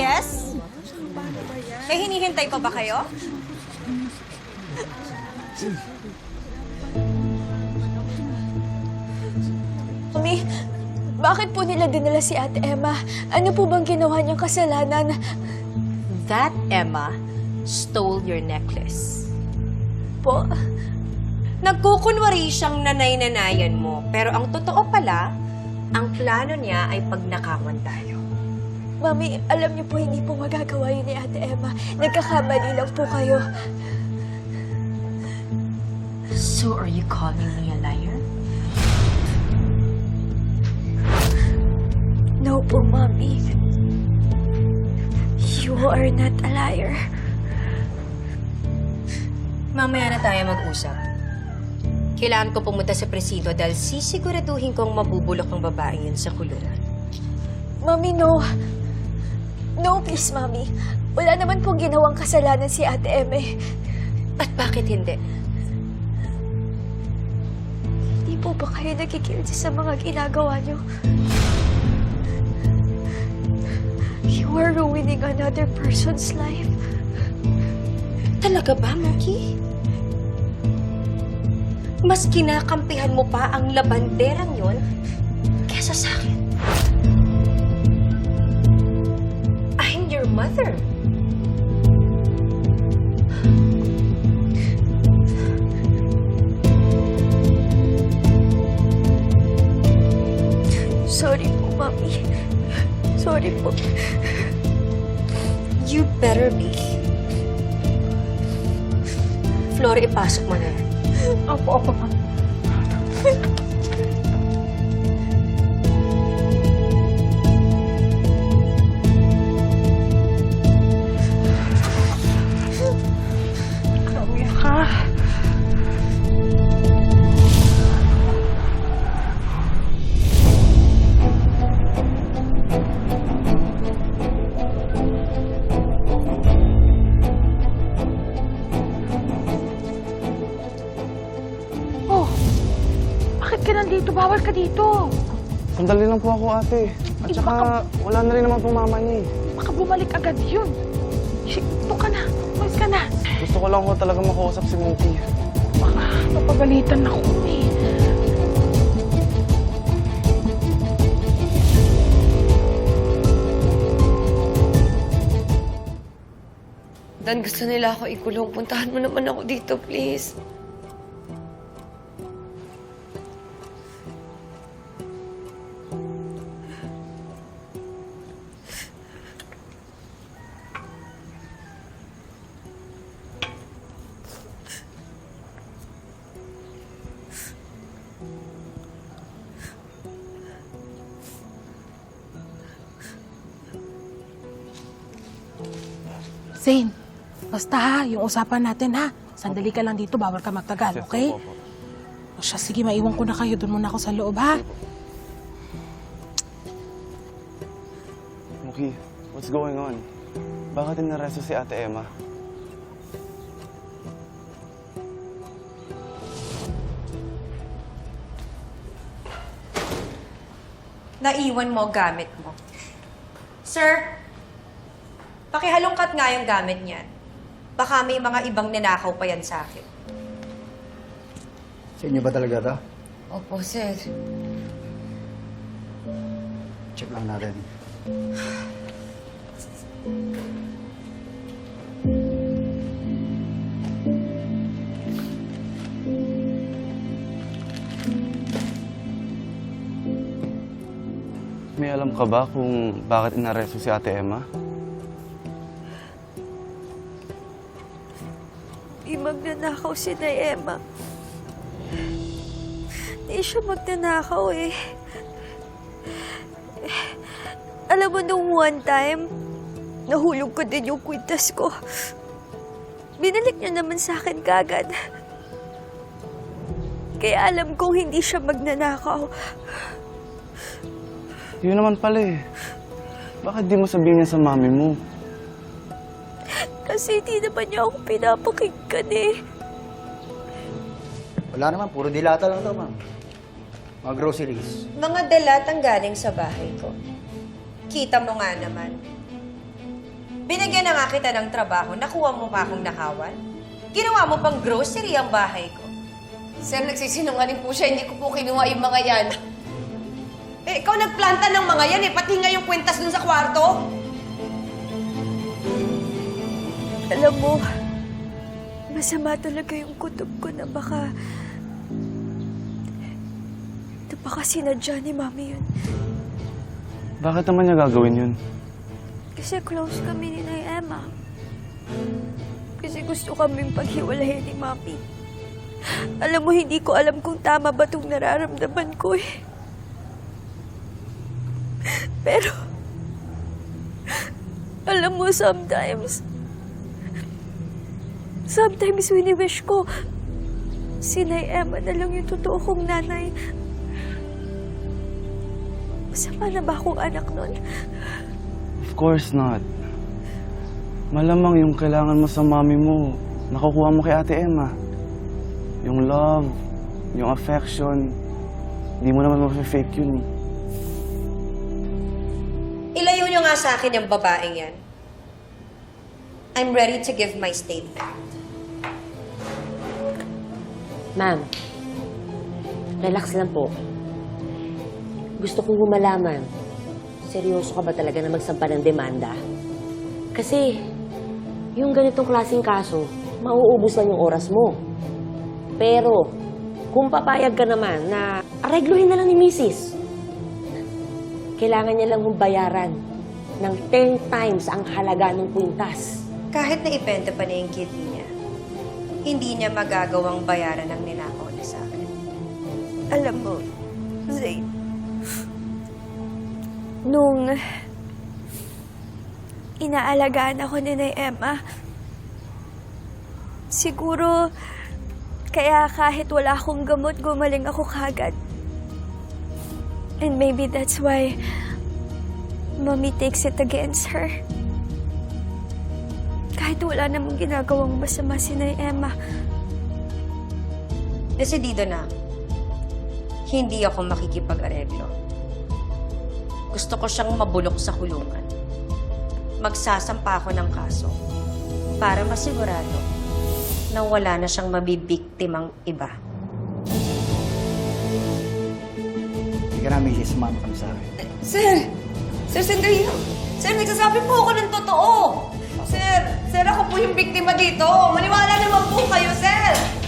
Yes? May hinihintay pa ba kayo? Mami, bakit po nila dinala si Ate Emma? Ano po bang ginawa niyang kasalanan? That Emma stole your necklace. Po, Nagkukunwari siyang nanay-nanayan mo, pero ang totoo pala, ang plano niya ay pagnakawan tayo. Mami, alam niyo po hindi po magagawa yun ni Ate Emma. Nagkakamali lang po kayo. So are you calling me a liar? No po, Mami. You are not a liar. Mamaya na tayo mag-usap. Kailangan ko pumunta sa presido dahil sisiguraduhin kong mabubulok ang babaeng yun sa kulungan. Mami, no. No, please, Mami. Wala naman pong ginawang kasalanan si Ate Emma. eh. At bakit hindi? Hindi po ba kayo nagkikilti sa mga ginagawa niyo? You are ruining another person's life. Talaga ba, Moki? Mas kinakampihan mo pa ang labanderang yon kesa sa akin. Mother. Sorry po, Mami. Sorry po. You better be. Flora, ipasok mo na yan. Opo, opo, Mami. Ka dito. Sandali lang po ako, ate. At Eh, saka, baka- wala na rin naman po mama niya eh. Baka bumalik agad yun. Shit, ito ka na. Umalis ka na. Gusto ko lang ko talaga makausap si Mookie. Baka napagalitan ako eh. Dan, gusto nila ako ikulong. Puntahan mo naman ako dito, please. Zane, basta ha, yung usapan natin ha. Sandali ka lang dito, bawal ka magtagal, okay? O siya, sige, maiwan ko na kayo. Doon muna ako sa loob, ha? Mookie, what's going on? Bakit inaresto si ate Emma? Naiwan mo gamit mo. Sir, pakihalongkat nga yung gamit niyan. Baka may mga ibang ninakaw pa yan sa akin. Sa inyo ba talaga to? Opo, sir. Check lang natin. May alam ka ba kung bakit inaresto si ate Emma? Di magnanakaw si Nay Emma. Di siya magnanakaw eh. Alam mo, nung one time, nahulog ko din yung kwintas ko. Binalik niya naman sa akin kagad. Kaya alam kong hindi siya magnanakaw. Yun naman pala eh. Bakit di mo sabihin niya sa mami mo? Kasi hindi naman niya ako pinapakinggan eh. Wala naman, puro dilata lang to, ma'am. Mga groceries. Mga dalatang galing sa bahay ko. Kita mo nga naman. Binigyan na nga kita ng trabaho, nakuha mo pa akong nakawan. Ginawa mo pang grocery ang bahay ko. Sir, nagsisinungaling po siya. Hindi ko po kinuha yung mga yan. Eh, ikaw nagplanta ng mga yan eh, pati nga yung kwintas dun sa kwarto. Alam mo, masama talaga yung kutob ko na baka... na baka sinadya ni Mami yun. Bakit naman niya gagawin yun? Kasi close kami ni Nay Emma. Kasi gusto kaming paghiwalayan ni Mami. Alam mo, hindi ko alam kung tama ba itong nararamdaman ko eh. Pero, alam mo, sometimes, sometimes wini-wish ko, si Nay Emma na lang yung totoo kong nanay. Masama na ba akong anak nun? Of course not. Malamang yung kailangan mo sa mami mo, nakukuha mo kay Ate Emma. Yung love, yung affection, hindi mo naman mafe-fake yun eh. Ilayo nyo nga sa akin yung babaeng yan. I'm ready to give my statement. Ma'am, relax lang po. Gusto kong humalaman, seryoso ka ba talaga na magsampa ng demanda? Kasi, yung ganitong klaseng kaso, mauubos lang yung oras mo. Pero, kung papayag ka naman na aregluhin na lang ni Mrs., kailangan niya lang bayaran ng 10 times ang halaga ng kwintas. Kahit na ipenta pa niya yung kidney niya, hindi niya magagawang bayaran ng ninakaw niya sa akin. Alam mo, Zayn, nung inaalagaan ako ni Nay Emma, siguro kaya kahit wala akong gamot, gumaling ako kagad. And maybe that's why Mommy takes it against her. Kahit wala namang ginagawang masama si Nay Emma. Desidido na, hindi ako makikipag-areglo. Gusto ko siyang mabulok sa kulungan. Magsasampa ako ng kaso para masigurado na wala na siyang mabibiktimang iba. Hindi ka namin kami sa akin. Sir! Sir, sandali lang. Sir, nagsasabi po ako ng totoo. Sir, sir, ako po yung biktima dito. Maniwala naman po kayo, sir.